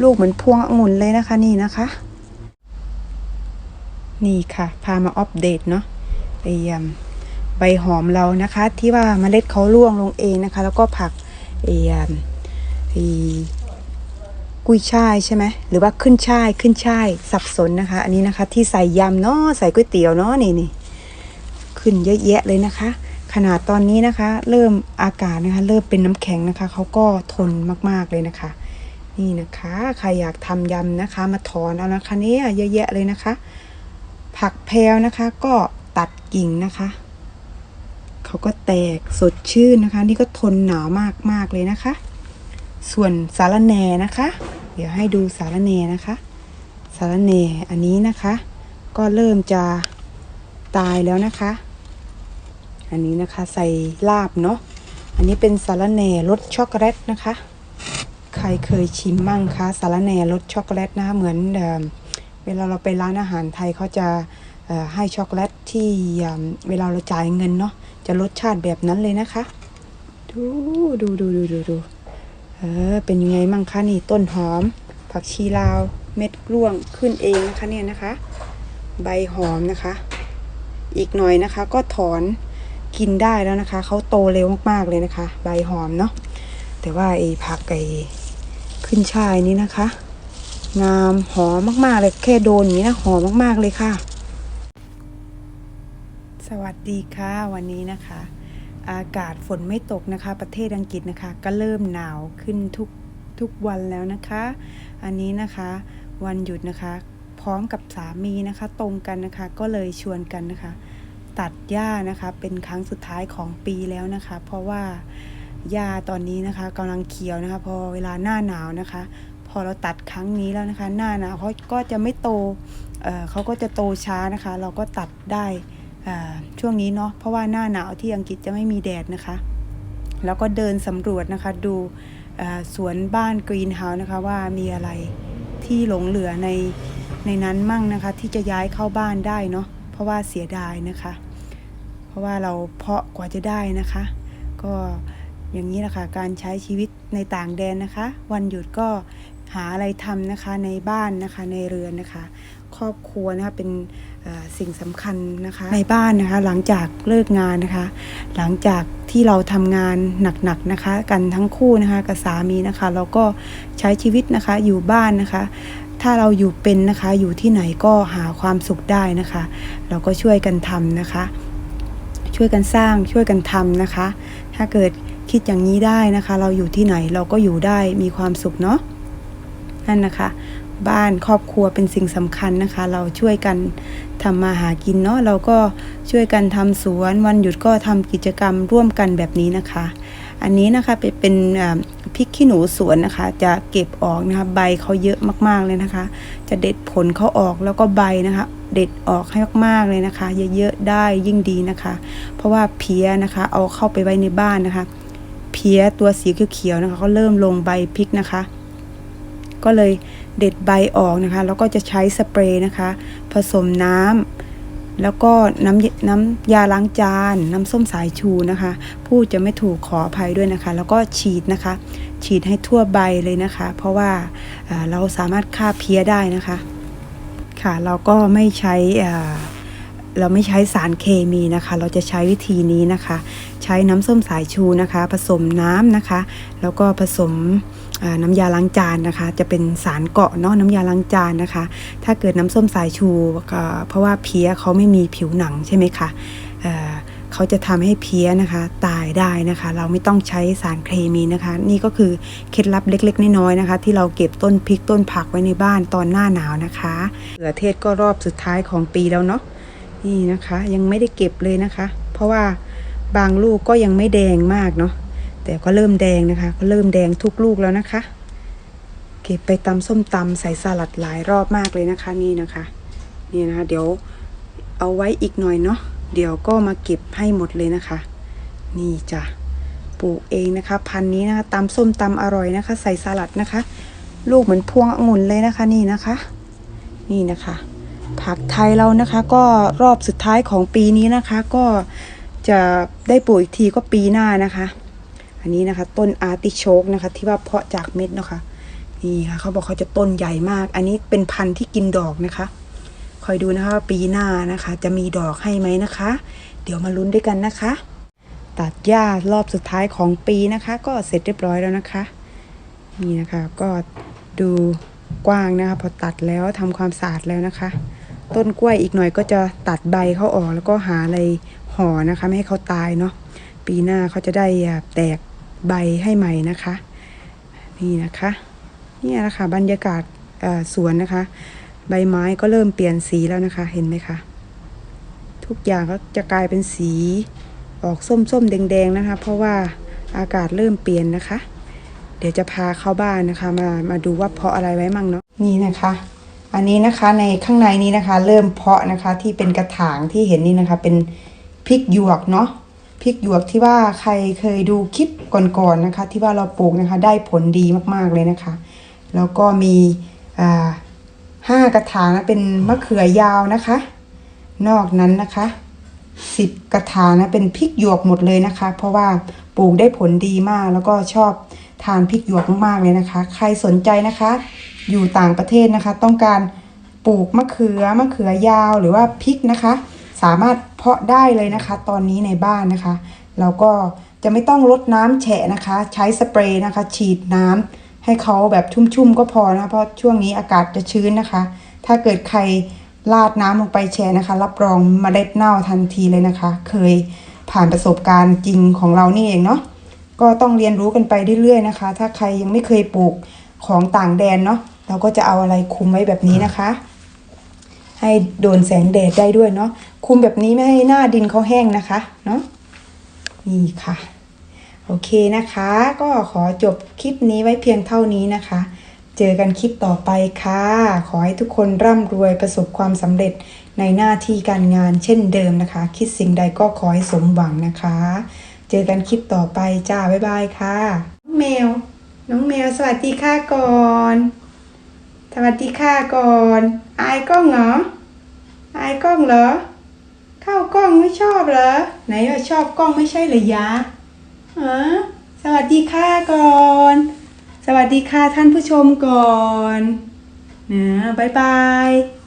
ลูกเหมือนพวงองุ่นเลยนะคะนี่นะคะ นี่ค่ะ พามาอัปเดตเนาะไอ้ยำใบหอมเรานะคะ ที่ว่าเมล็ดเขาร่วงลงเองนะคะ แล้วก็ผักไอ้ยำไอ้กุ้ยช่ายใช่ไหมหรือว่าขึ้นช่ายขึ้นช่ายสับสนนะคะ อันนี้นะคะ ที่ใส่ยำเนาะใส่ก๋วยเตี๋ยวเนาะนี่นี่ขึ้นเยอะแยะเลยนะคะ ขนาดตอนนี้นะคะ เริ่มอากาศนะคะ เริ่มเป็นน้ำแข็งนะคะเขาก็ทนมากๆเลยนะคะ นี่นะคะใครอยากทำยำนะคะ มาถอนเอานะคะเนี่ยเยอะแยะเลยนะคะ ผักแพรวนะคะ ก็ตัดกิ่งนะคะเขาก็แตกสดชื่นนะคะ นี่ก็ทนหนาวมากมากเลยนะคะ ส่วนสารแหน่นะคะ เดี๋ยวให้ดูสารแหน่นะคะ สารแหน่อันนี้นะคะ ก็เริ่มจะตายแล้วนะคะ อันนี้นะคะใส่ลาบเนาะอันนี้เป็นสารแหน่รสช็อกโกแลตนะคะ ใครเคยชิมมั่งคะสาระแหน่รสช็อกโกแลตนะคะเหมือนเดิมเวลาเราไปร้านอาหารไทยเขาจะให้ช็อกโกแลตที่เเวลาเราจ่ายเงินเนาะจะรสชาติแบบนั้นเลยนะคะ ดูดูดูดูดูดูเออเป็นยังไงมั่งคะนี่ต้นหอม ผักชีลาวเม็ดร่วงขึ้นเองนะคะเนี่ยนะคะ ใบหอมนะคะ อีกหน่อยนะคะ ก็ถอนกินได้แล้วนะคะเขาโตเร็วมากๆเลยนะคะ ใบหอมเนาะแต่ว่าไอ้ผักไอ้ ขึ้นช่ายนี้นะคะ งามหอมมากๆเลยแค่โดนอย่างนี้นะหอมมากๆเลยค่ะ สวัสดีค่ะวันนี้นะคะ อากาศฝนไม่ตกนะคะ ประเทศอังกฤษนะคะ ก็เริ่มหนาวขึ้นทุกทุกวันแล้วนะคะ อันนี้นะคะวันหยุดนะคะ พร้อมกับสามีนะคะ ตรงกันนะคะ ก็เลยชวนกันนะคะ ตัดหญ้านะคะ เป็นครั้งสุดท้ายของปีแล้วนะคะ เพราะว่า หญ้าตอนนี้นะคะกำลังเขียวนะคะ พอเวลาหน้าหนาวนะคะ พอเราตัดครั้งนี้แล้วนะคะ หน้าหนาวเขาก็จะไม่โตเเขาก็จะโตช้านะคะ เราก็ตัดได้ช่วงนี้เนาะเพราะว่าหน้าหนาวที่อังกฤษจะไม่มีแดดนะคะ แล้วก็เดินสำรวจนะคะดูสวนบ้านกรีนเฮาส์นะคะว่ามีอะไรที่หลงเหลือในในนั้นมั่งนะคะ ที่จะย้ายเข้าบ้านได้เนาะเพราะว่าเสียดายนะคะ เพราะว่าเราเพาะกว่าจะได้นะคะ ก็ อย่างนี้นะคะการใช้ชีวิตในต่างแดนนะคะ วันหยุดก็หาอะไรทำนะคะในบ้านนะคะในเรือนนะคะ ครอบครัวนะคะเป็นสิ่งสำคัญนะคะในบ้านนะคะหลังจากเลิกงานนะคะ หลังจากที่เราทำงานหนักๆนะคะ กันทั้งคู่นะคะกับสามีนะคะเราก็ใช้ชีวิตนะคะอยู่บ้านนะคะ ถ้าเราอยู่เป็นนะคะอยู่ที่ไหนก็หาความสุขได้นะคะ เราก็ช่วยกันทำนะคะ ช่วยกันสร้างช่วยกันทำนะคะ ถ้าเกิด คิดอย่างนี้ได้นะคะ เราอยู่ที่ไหนเราก็อยู่ได้มีความสุขเนาะนั่นนะคะ บ้านครอบครัวเป็นสิ่งสำคัญนะคะ เราช่วยกันทำมาหากินเนาะเราก็ช่วยกันทำสวนวันหยุดก็ทำกิจกรรมร่วมกันแบบนี้นะคะ อันนี้นะคะเป็นพริกขี้หนูสวนนะคะ จะเก็บออกนะคะใบเขาเยอะมากๆเลยนะคะ จะเด็ดผลเขาออกแล้วก็ใบนะคะเด็ดออกให้มากๆเลยนะคะ เยอะๆได้ยิ่งดีนะคะ เพราะว่าเพี้ยนะคะ เอาเข้าไปไว้ในบ้านนะคะ เพี้ยตัวสีเขียวๆนะคะเขาเริ่มลงใบพริกนะคะ ก็เลยเด็ดใบออกนะคะ แล้วก็จะใช้สเปรย์นะคะ ผสมน้ำแล้วก็น้ำน้ำยาล้างจาน น้ำส้มสายชูนะคะพูดจะไม่ถูกขออภัยด้วยนะคะ แล้วก็ฉีดนะคะ ฉีดให้ทั่วใบเลยนะคะ เพราะว่าเราสามารถฆ่าเพี้ยได้นะคะ ค่ะเราก็ไม่ใช้อ่อ เราไม่ใช้สารเคมีนะคะ เราจะใช้วิธีนี้นะคะ ใช้น้ำส้มสายชูนะคะ ผสมน้ำนะคะ แล้วก็ผสมน้ำยาล้างจานนะคะ จะเป็นสารเกาะเนาะน้ำยาล้างจานนะคะ ถ้าเกิดน้ำส้มสายชูเพราะว่าเพี้ยเขาไม่มีผิวหนังใช่ไหมคะเเขาจะทำให้เพี้ยนะคะตายได้นะคะ เราไม่ต้องใช้สารเคมีนะคะ นี่ก็คือเคล็ดลับเล็กๆน้อยๆนะคะ ที่เราเก็บต้นพริกต้นผักไว้ในบ้านตอนหน้าหนาวนะคะเขือเทศก็รอบสุดท้ายของปีแล้วเนาะ นี่นะคะ ยังไม่ได้เก็บเลยนะคะ เพราะว่าบางลูกก็ยังไม่แดงมากเนาะแต่ก็เริ่มแดงนะคะ ก็เริ่มแดงทุกลูกแล้วนะคะ เก็บไปตำส้มตำใส่สลัดหลายรอบมากเลยนะคะนี่นะคะนี่นะคะ เดี๋ยวเอาไว้อีกหน่อยเนาะเดี๋ยวก็มาเก็บให้หมดเลยนะคะ นี่จ้ะปลูกเองนะคะ พันนี้นะคะตำส้มตำอร่อยนะคะ ใส่สลัดนะคะ ลูกเหมือนพวงองุ่นเลยนะคะนี่นะคะ นี่นะคะ ผักไทยเรานะคะก็รอบสุดท้ายของปีนี้นะคะ ก็จะได้ปลูกอีกทีก็ปีหน้านะคะ อันนี้นะคะ ต้นอาร์ติโชกนะคะ ที่ว่าเพาะจากเม็ดนะคะนี่ค่ะเขาบอกเขาจะต้นใหญ่มาก อันนี้เป็นพันธุ์ที่กินดอกนะคะ คอยดูนะคะปีหน้านะคะ จะมีดอกให้ไหมนะคะ เดี๋ยวมาลุ้นด้วยกันนะคะ ตัดหญ้ารอบสุดท้ายของปีนะคะ ก็เสร็จเรียบร้อยแล้วนะคะ นี่นะคะก็ดูกว้างนะคะ พอตัดแล้วทำความสะอาดแล้วนะคะ ต้นกล้วยอีกหน่อยก็จะตัดใบเขาออกแล้วก็หาอะไรห่อนะคะ ไม่ให้เขาตายเนาะปีหน้าเขาจะได้แตกใบให้ใหม่นะคะ นี่นะคะนี่ยนะคะบรรยากาศสวนนะคะ ใบไม้ก็เริ่มเปลี่ยนสีแล้วนะคะ เห็นไหมคะทุกอย่างก็จะกลายเป็นสีออกส้มๆแดงๆนะคะ เพราะว่าอากาศเริ่มเปลี่ยนนะคะ เดี๋ยวจะพาเข้าบ้านนะคะ มามาดูว่าเพาะอะไรไว้มั่งเนาะนี่นะคะ อันนี้นะคะในข้างในนี้นะคะ เริ่มเพาะนะคะที่เป็นกระถางที่เห็นนี่นะคะ เป็นพริกหยวกเนาะพริกหยวกที่ว่าใครเคยดูคลิปก่อนๆนะคะ ที่ว่าเราปลูกนะคะ ได้ผลดีมากๆเลยนะคะ แล้วก็มีอ่าห้ากระถางนะเป็นมะเขือยาวนะคะ นอกนั้นนะคะสิบกระถางนะเป็นพริกหยวกหมดเลยนะคะ เพราะว่าปลูกได้ผลดีมาก แล้วก็ชอบทานพริกหยวกมากๆเลยนะคะ ใครสนใจนะคะ อยู่ต่างประเทศนะคะ ต้องการปลูกมะเขือมะเขือยาวหรือว่าพริกนะคะ สามารถเพาะได้เลยนะคะ ตอนนี้ในบ้านนะคะแล้วก็จะไม่ต้องรดน้ำแฉะนะคะ ใช้สเปรย์นะคะ ฉีดน้ำให้เขาแบบชุ่มๆก็พอนะเพราะช่วงนี้อากาศจะชื้นนะคะ ถ้าเกิดใครราดน้ำลงไปแช่นะคะ รับรองมเมล็ดเน่าทันทีเลยนะคะ เคยผ่านประสบการณ์จริงของเรานี่เองเนาะก็ต้องเรียนรู้กันไปเรื่อยๆนะคะ ถ้าใครยังไม่เคยปลูกของต่างแดนเนาะ เราก็จะเอาอะไรคุมไว้แบบนี้นะคะ ให้โดนแสงแดดได้ด้วยเนาะคุมแบบนี้ไม่ให้หน้าดินเขาแห้งนะคะเนาะนี่ค่ะ โอเคนะคะ ก็ขอจบคลิปนี้ไว้เพียงเท่านี้นะคะ เจอกันคลิปต่อไปค่ะ ขอให้ทุกคนร่ำรวยประสบความสำเร็จในหน้าที่การงานเช่นเดิมนะคะ คิดสิ่งใดก็ขอให้สมหวังนะคะ เจอกันคลิปต่อไปจ้าบ๊ายบายค่ะน้องแมว น้องแมวสวัสดีค่ะก่อน สวัสดีค่ะก่อน อายกล้องเหรอ อายกล้องเหรอ เข้ากล้องไม่ชอบเหรอ ไหนว่าชอบกล้องไม่ใช่เหรอยะฮะสวัสดีค่ะก่อน สวัสดีค่ะท่านผู้ชมก่อนนะบ๊ายบาย